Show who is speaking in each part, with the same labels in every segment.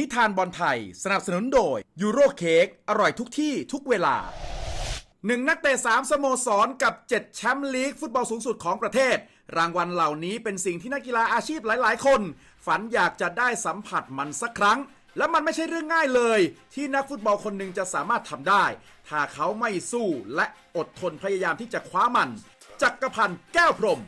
Speaker 1: นิทานบอลไทย สนับสนุนโดยยูโรเค้กอร่อยทุกที่ทุกเวลาหนึ่งนักเตะสามสโมสรกับ 7 แชมป์ลีกฟุตบอลสูงสุดของประเทศ รางวัลเหล่านี้เป็นสิ่งที่นักกีฬาอาชีพหลาย ๆ คน ฝันอยากจะได้สัมผัสมันสักครั้ง และมันไม่ใช่เรื่องง่ายเลย ที่นักฟุตบอลคนหนึ่งจะสามารถทำได้ ถ้าเขาไม่สู้และอดทนพยายามที่จะคว้ามันจักรพันธ์แก้วพรม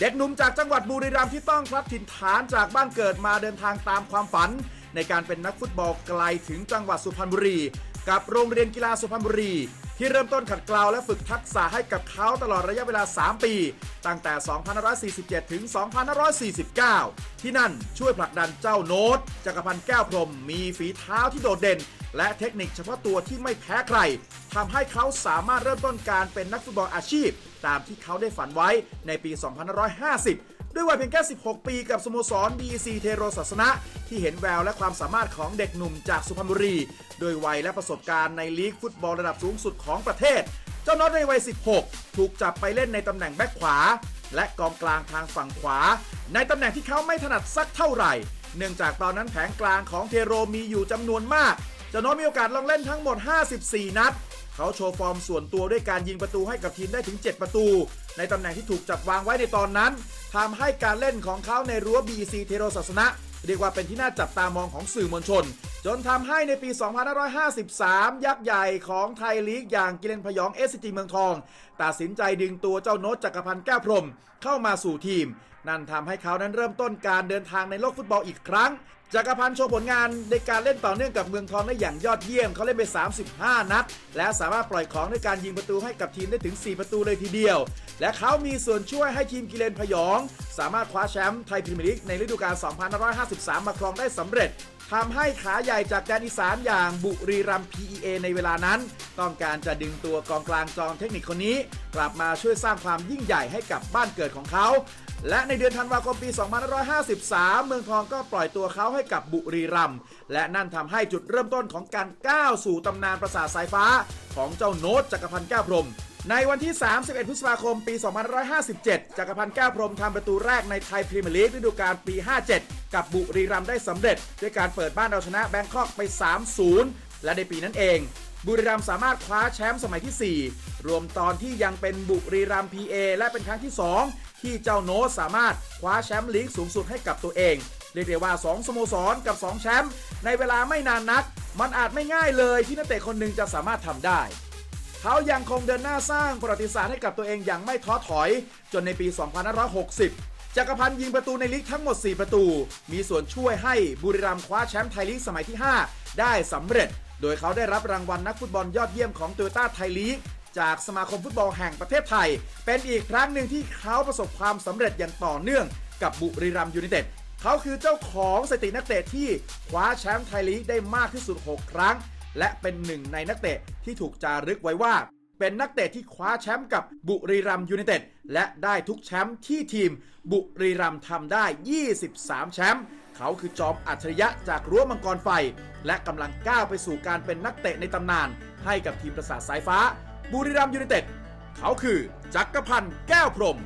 Speaker 1: เด็กหนุ่มจากจังหวัดบุรีรัมย์ที่ต้องพลัดถิ่นฐานจากบ้านเกิดมาเดินทางตามความฝัน ในการเป็นนักฟุตบอลไกลถึงจังหวัดสุพรรณบุรี กับโรงเรียนกีฬาสุพรรณบุรี ที่เริ่มต้นขัดเกลาและฝึกทักษะให้กับเขาตลอดระยะเวลา 3 ปี ตั้งแต่ 2547 ถึง 2549 ที่นั่นช่วยผลักดันเจ้าโน้ตจักรพันธ์แก้วพรมมีฝีเท้าที่โดดเด่น และเทคนิคเฉพาะตัวที่ไม่แพ้ใครทำให้เขาสามารถเริ่มต้นการเป็นนักฟุตบอลอาชีพ ตามที่เขาได้ฝันไว้ในปี 2550 ด้วยวัยเพียงแค่ 16 ปีกับสโมสร BC เทโรศาสนะ ที่เห็นแววและความสามารถของเด็กหนุ่มจากสุพรรณบุรี โดยวัยและประสบการณ์ในลีกฟุตบอลระดับสูงสุดของประเทศ เจ้าน็อตในวัย 16 ถูกจับไปเล่นในตำแหน่งแบ็คขวา และกองกลางทางฝั่งขวา ในตำแหน่งที่เขาไม่ถนัดสักเท่าไหร่ เนื่องจากตอนนั้นแผงกลางของเทโรมีอยู่จำนวนมากเจ้าน็อตมีโอกาสลองเล่นทั้งหมด 54 นัด เขาโชว์ฟอร์มส่วนตัวด้วยการยิงประตูให้กับทีมได้ถึง 7 ประตู ในตำแหน่งที่ถูกจัดวางไว้ในตอนนั้นทำให้การเล่นของเขาในรั้ว BC เทโรศาสนะ เรียกว่าเป็นที่น่าจับตามองของสื่อมวลชน จนทำให้ในปี 2553 ยักษ์ใหญ่ของไทยลีกอย่างกิเลนพยองเอสจีเมืองทอง ตัดสินใจดึงตัวเจ้าโน้ตจักรพันธ์แก้วพรมเข้ามาสู่ทีม นั่นทำให้เขานั้นเริ่มต้นการเดินทางในโลกฟุตบอลอีกครั้ง จักรพันธ์โชว์ผลงานในการเล่นต่อเนื่องกับเมืองทองได้อย่างยอดเยี่ยม เขาเล่นไป 35 นัด และสามารถปล่อยของด้วยการยิงประตูให้กับทีมได้ถึง 4 ประตูเลยทีเดียว และเขามีส่วนช่วยให้ทีมกิเลนพยอง สามารถคว้าแชมป์ไทยพรีเมียร์ลีกในฤดูกาล 2553 มาครองได้สำเร็จทำให้ขาใหญ่จากแดนอีสานอย่างบุรีรัมย์ PEA ในเวลานั้น ต้องการจะดึงตัวกองกลางจอมเทคนิคคนนี้ กลับมาช่วยสร้างความยิ่งใหญ่ให้กับบ้านเกิดของเขา และในเดือนธันวาคมปี 2553 เมืองทองก็ปล่อยตัวเขาให้กับบุรีรัมย์และนั่นทำให้จุดเริ่มต้นของการก้าวสู่ตำนานประสาทสายฟ้า ของเจ้าโน้ตจักรพันธ์แก้วพรมในวันที่ 31 พฤษภาคม ปี 2557 จักรพันธ์แก้วพรมทำประตูแรกในไทยพรีเมียร์ลีกฤดูกาลปี 57 กับบุรีรัมย์ได้สำเร็จ ด้วยการเปิดบ้านเอาชนะแบงคอกไป 3-0 และในปีนั้นเอง บุรีรัมย์สามารถคว้าแชมป์สมัยที่ 4 รวมตอนที่ยังเป็นบุรีรัมย์ PA และเป็นครั้งที่ 2 ที่เจ้าโน้สามารถคว้าแชมป์ลีกสูงสุดให้กับตัวเองเรียกได้ว่า 2 สโมสรกับ 2 แชมป์ในเวลาไม่นานนัก มันอาจไม่ง่ายเลยที่นักเตะคนหนึ่งจะสามารถทำได้ เขายังคงเดินหน้าสร้างประวัติศาสตร์ให้กับตัวเองอย่างไม่ท้อถอย จนในปี 2560 จักรพันธ์ยิงประตูในลีกทั้งหมด 4 ประตู มีส่วนช่วยให้บุรีรัมย์คว้าแชมป์ไทยลีกสมัยที่ 5 ได้สำเร็จ โดยเขาได้รับรางวัลนักฟุตบอลยอดเยี่ยมของโตโยต้าไทยลีกจากสมาคมฟุตบอลแห่งประเทศไทย เป็นอีกครั้งหนึ่งที่เขาประสบความสำเร็จอย่างต่อเนื่องกับบุรีรัมย์ยูไนเต็ดเขาคือเจ้าของสถิตินักเตะที่คว้าแชมป์ไทยลีกได้มากที่สุด 6 ครั้ง และเป็นหนึ่งในนักเตะที่ถูกจารึกไว้ว่า เป็นนักเตะที่คว้าแชมป์กับบุรีรัมยูไนเต็ดและได้ทุกแชมป์ที่ทีมบุรีรัมทำได้ 23 แชมป์เขาคือจอมอัจฉริยะจากรั้วมังกรไฟ และกำลังก้าวไปสู่การเป็นนักเตะในตำนาน ให้กับทีมประสาทสายฟ้า บุรีรัมยูไนเต็ด เขาคือจักรพันธ์แก้วพรม